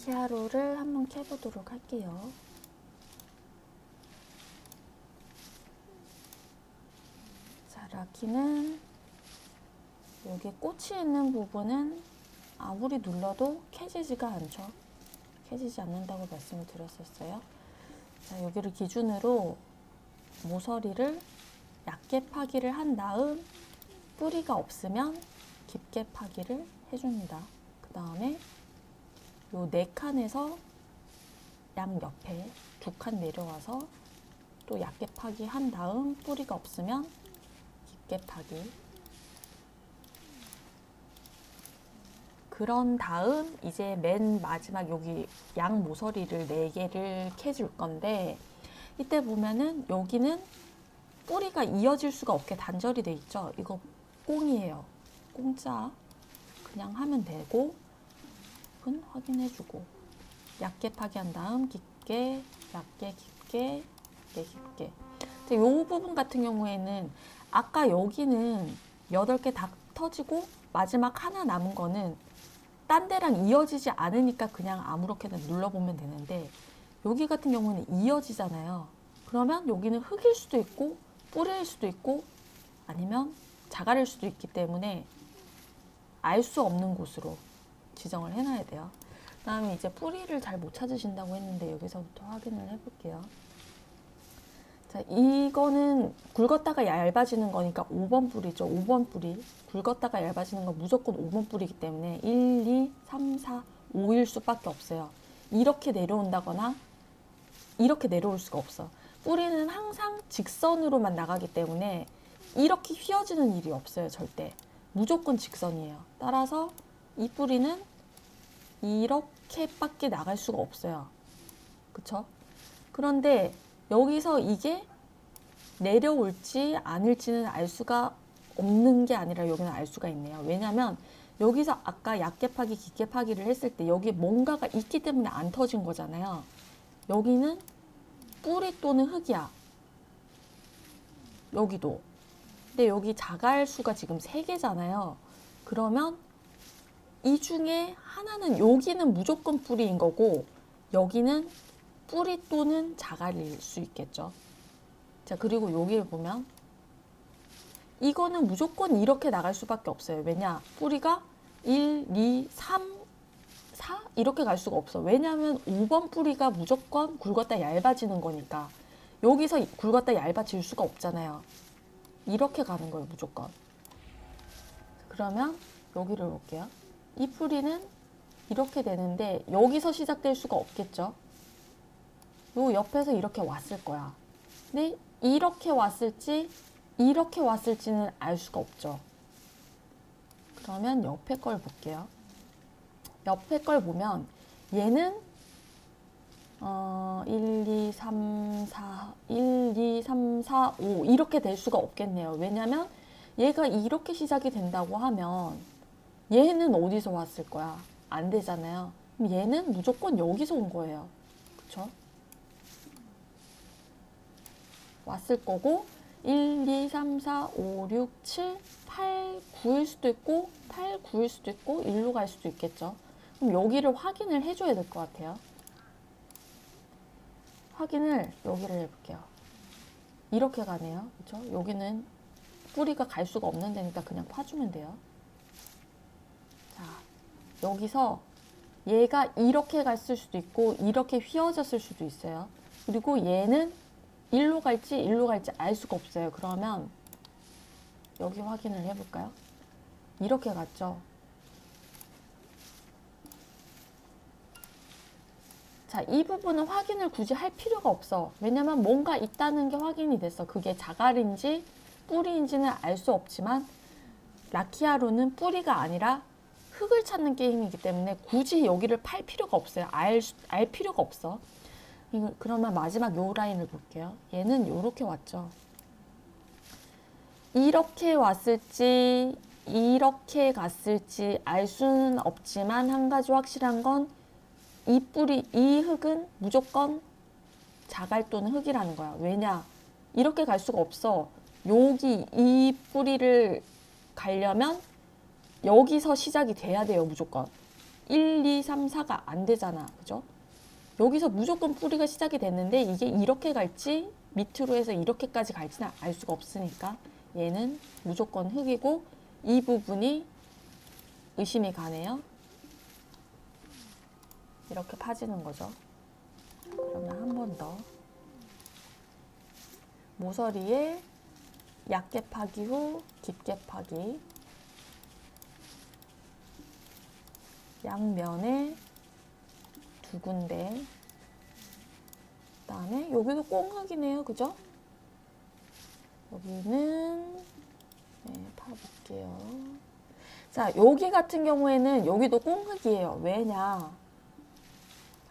라키아로를 한번 캐보도록 할게요. 자, 라키는 여기 꽃이 있는 부분은 아무리 눌러도 캐지지가 않죠. 캐지지 않는다고 말씀을 드렸었어요. 자, 여기를 기준으로 모서리를 얇게 파기를 한 다음 뿌리가 없으면 깊게 파기를 해줍니다. 그 다음에 요 네 칸에서 양 옆에 두 칸 내려와서 또 얇게 파기 한 다음 뿌리가 없으면 깊게 파기. 그런 다음 이제 맨 마지막 여기 양 모서리를 네 개를 캐줄 건데 이때 보면은 여기는 뿌리가 이어질 수가 없게 단절이 돼 있죠. 이거 꽁이에요. 공짜 그냥 하면 되고 은 확인해주고 얇게 파기한 다음 깊게 얇게 깊게 깊게 깊게. 근데 요 부분 같은 경우에는 아까 여기는 여덟 개다 터지고 마지막 하나 남은 거는 딴 데랑 이어지지 않으니까 그냥 아무렇게나 눌러보면 되는데 여기 같은 경우는 이어지잖아요. 그러면 여기는 흙일 수도 있고 뿌리일 수도 있고 아니면 자갈일 수도 있기 때문에 알 수 없는 곳으로 지정을 해놔야 돼요. 그 다음에 이제 뿌리를 잘 못 찾으신다고 했는데 여기서부터 확인을 해볼게요. 자, 이거는 굵었다가 얇아지는 거니까 5번 뿌리죠. 5번 뿌리. 굵었다가 얇아지는 건 무조건 5번 뿌리기 때문에 1, 2, 3, 4, 5일 수밖에 없어요. 이렇게 내려온다거나 이렇게 내려올 수가 없어. 뿌리는 항상 직선으로만 나가기 때문에 이렇게 휘어지는 일이 없어요, 절대. 무조건 직선이에요. 따라서 이 뿌리는 이렇게밖에 나갈 수가 없어요. 그쵸? 그런데 여기서 이게 내려올지 아닐지는 알 수가 없는 게 아니라 여기는 알 수가 있네요. 왜냐면 여기서 아까 얇게 파기, 깊게 파기를 했을 때 여기 뭔가가 있기 때문에 안 터진 거잖아요. 여기는 뿌리 또는 흙이야. 여기도. 근데 여기 자갈 수가 지금 세 개잖아요. 그러면 이 중에 하나는 여기는 무조건 뿌리인 거고 여기는 뿌리 또는 자갈일 수 있겠죠. 자, 그리고 여기를 보면 이거는 무조건 이렇게 나갈 수밖에 없어요. 왜냐? 뿌리가 1, 2, 3, 4 이렇게 갈 수가 없어. 왜냐하면 5번 뿌리가 무조건 굵었다 얇아지는 거니까 여기서 굵었다 얇아질 수가 없잖아요. 이렇게 가는 거예요, 무조건. 그러면 여기를 볼게요. 이 뿌리는 이렇게 되는데 여기서 시작될 수가 없겠죠. 요 옆에서 이렇게 왔을 거야. 근데 이렇게 왔을지 이렇게 왔을지는 알 수가 없죠. 그러면 옆에 걸 볼게요. 옆에 걸 보면 얘는 어, 1, 2, 3, 4, 1, 2, 3, 4, 5 이렇게 될 수가 없겠네요. 왜냐면 얘가 이렇게 시작이 된다고 하면 얘는 어디서 왔을 거야? 안 되잖아요. 그럼 얘는 무조건 여기서 온 거예요. 그쵸? 왔을 거고 1, 2, 3, 4, 5, 6, 7, 8, 9일 수도 있고 8, 9일 수도 있고 1로 갈 수도 있겠죠. 그럼 여기를 확인을 해줘야 될 것 같아요. 확인을 여기를 해볼게요. 이렇게 가네요. 그렇죠? 여기는 뿌리가 갈 수가 없는 데니까 그냥 파주면 돼요. 자, 여기서 얘가 이렇게 갔을 수도 있고 이렇게 휘어졌을 수도 있어요. 그리고 얘는 일로 갈지 일로 갈지 알 수가 없어요. 그러면 여기 확인을 해볼까요? 이렇게 갔죠. 자, 이 부분은 확인을 굳이 할 필요가 없어. 왜냐면 뭔가 있다는 게 확인이 됐어. 그게 자갈인지 뿌리인지는 알 수 없지만 라키아로는 뿌리가 아니라 흙을 찾는 게임이기 때문에 굳이 여기를 팔 필요가 없어요. 알, 수- 알 필요가 없어. 그러면 마지막 요 라인을 볼게요. 얘는 요렇게 왔죠. 이렇게 왔을지 이렇게 갔을지 알 수는 없지만 한 가지 확실한 건 이 뿌리 이 흙은 무조건 자갈 또는 흙이라는 거야. 왜냐? 이렇게 갈 수가 없어. 여기 이 뿌리를 가려면 여기서 시작이 돼야 돼요, 무조건. 1, 2, 3, 4가 안 되잖아. 그죠? 여기서 무조건 뿌리가 시작이 됐는데 이게 이렇게 갈지 밑으로 해서 이렇게까지 갈지는 알 수가 없으니까 얘는 무조건 흙이고 이 부분이 의심이 가네요. 이렇게 파지는 거죠. 그러면 한 번 더. 모서리에 얕게 파기 후 깊게 파기. 양면에 두 군데. 그다음에 여기도 꽁흙이네요, 그죠? 여기는 네, 파볼게요. 자, 여기 같은 경우에는 여기도 꽁흙이에요. 왜냐?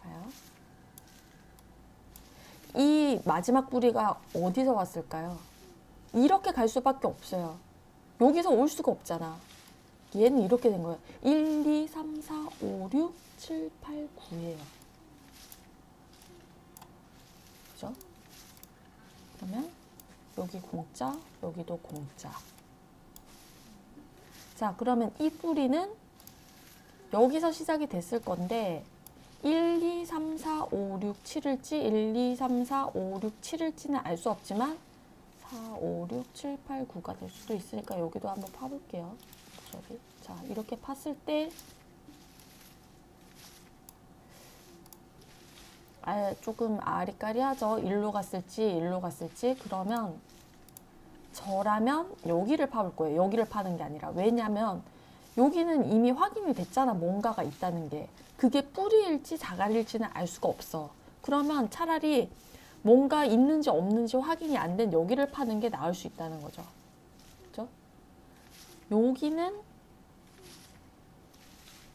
봐요. 이 마지막 뿌리가 어디서 왔을까요? 이렇게 갈 수밖에 없어요. 여기서 올 수가 없잖아. 얘는 이렇게 된 거예요. 1, 2, 3, 4, 5, 6, 7, 8, 9예요. 그죠? 그러면 여기 공짜, 여기도 공짜. 자, 그러면 이 뿌리는 여기서 시작이 됐을 건데 1, 2, 3, 4, 5, 6, 7일지 1, 2, 3, 4, 5, 6, 7일지는 알 수 없지만 4, 5, 6, 7, 8, 9가 될 수도 있으니까 여기도 한번 파볼게요. 저기. 자, 이렇게 팠을 때 아, 조금 아리까리하죠. 일로 갔을지 일로 갔을지 그러면 저라면 여기를 파볼 거예요. 여기를 파는 게 아니라 왜냐면 여기는 이미 확인이 됐잖아. 뭔가가 있다는 게. 그게 뿌리일지 자갈일지는 알 수가 없어. 그러면 차라리 뭔가 있는지 없는지 확인이 안 된 여기를 파는 게 나을 수 있다는 거죠. 여기는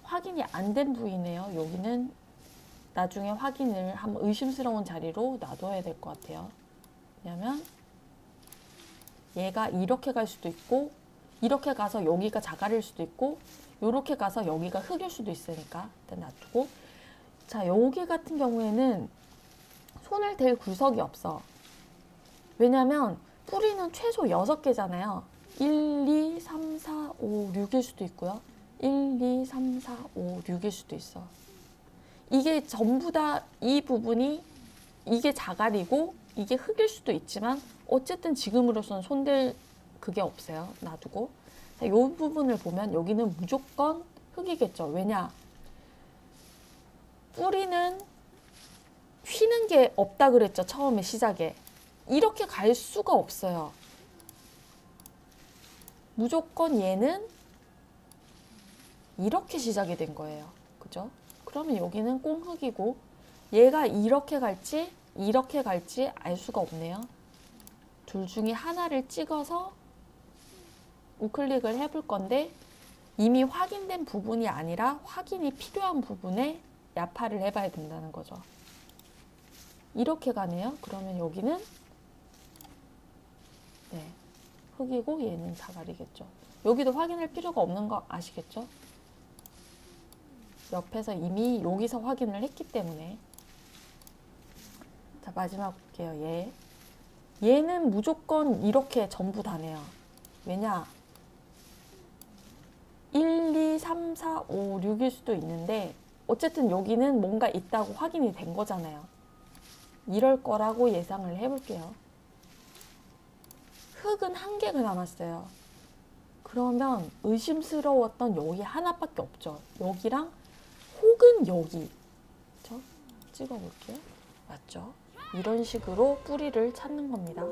확인이 안 된 부위네요. 여기는 나중에 확인을 한번 의심스러운 자리로 놔둬야 될 것 같아요. 왜냐면 얘가 이렇게 갈 수도 있고 이렇게 가서 여기가 자갈일 수도 있고 이렇게 가서 여기가 흙일 수도 있으니까 일단 놔두고 자 여기 같은 경우에는 손을 댈 구석이 없어 왜냐면 뿌리는 최소 6개잖아요 1, 2, 3, 4, 5, 6일 수도 있고요 1, 2, 3, 4, 5, 6일 수도 있어 이게 전부 다 이 부분이 이게 자갈이고 이게 흙일 수도 있지만 어쨌든 지금으로선 손댈 그게 없어요. 놔두고. 이 부분을 보면 여기는 무조건 흙이겠죠. 왜냐? 뿌리는 휘는 게 없다 그랬죠. 처음에 시작에. 이렇게 갈 수가 없어요. 무조건 얘는 이렇게 시작이 된 거예요. 그죠? 그러면 여기는 꽁흙이고 얘가 이렇게 갈지 이렇게 갈지 알 수가 없네요. 둘 중에 하나를 찍어서 우클릭을 해볼 건데 이미 확인된 부분이 아니라 확인이 필요한 부분에 야파를 해봐야 된다는 거죠. 이렇게 가네요. 그러면 여기는 네, 흙이고 얘는 자갈이겠죠. 여기도 확인할 필요가 없는 거 아시겠죠? 옆에서 이미 여기서 확인을 했기 때문에 자 마지막 볼게요. 얘 얘는 무조건 이렇게 전부 다네요. 왜냐? 1, 2, 3, 4, 5, 6일 수도 있는데 어쨌든 여기는 뭔가 있다고 확인이 된 거잖아요. 이럴 거라고 예상을 해볼게요. 흙은 한 개가 남았어요. 그러면 의심스러웠던 여기 하나밖에 없죠. 여기랑 혹은 여기. 저 찍어 볼게요. 맞죠? 이런 식으로 뿌리를 찾는 겁니다.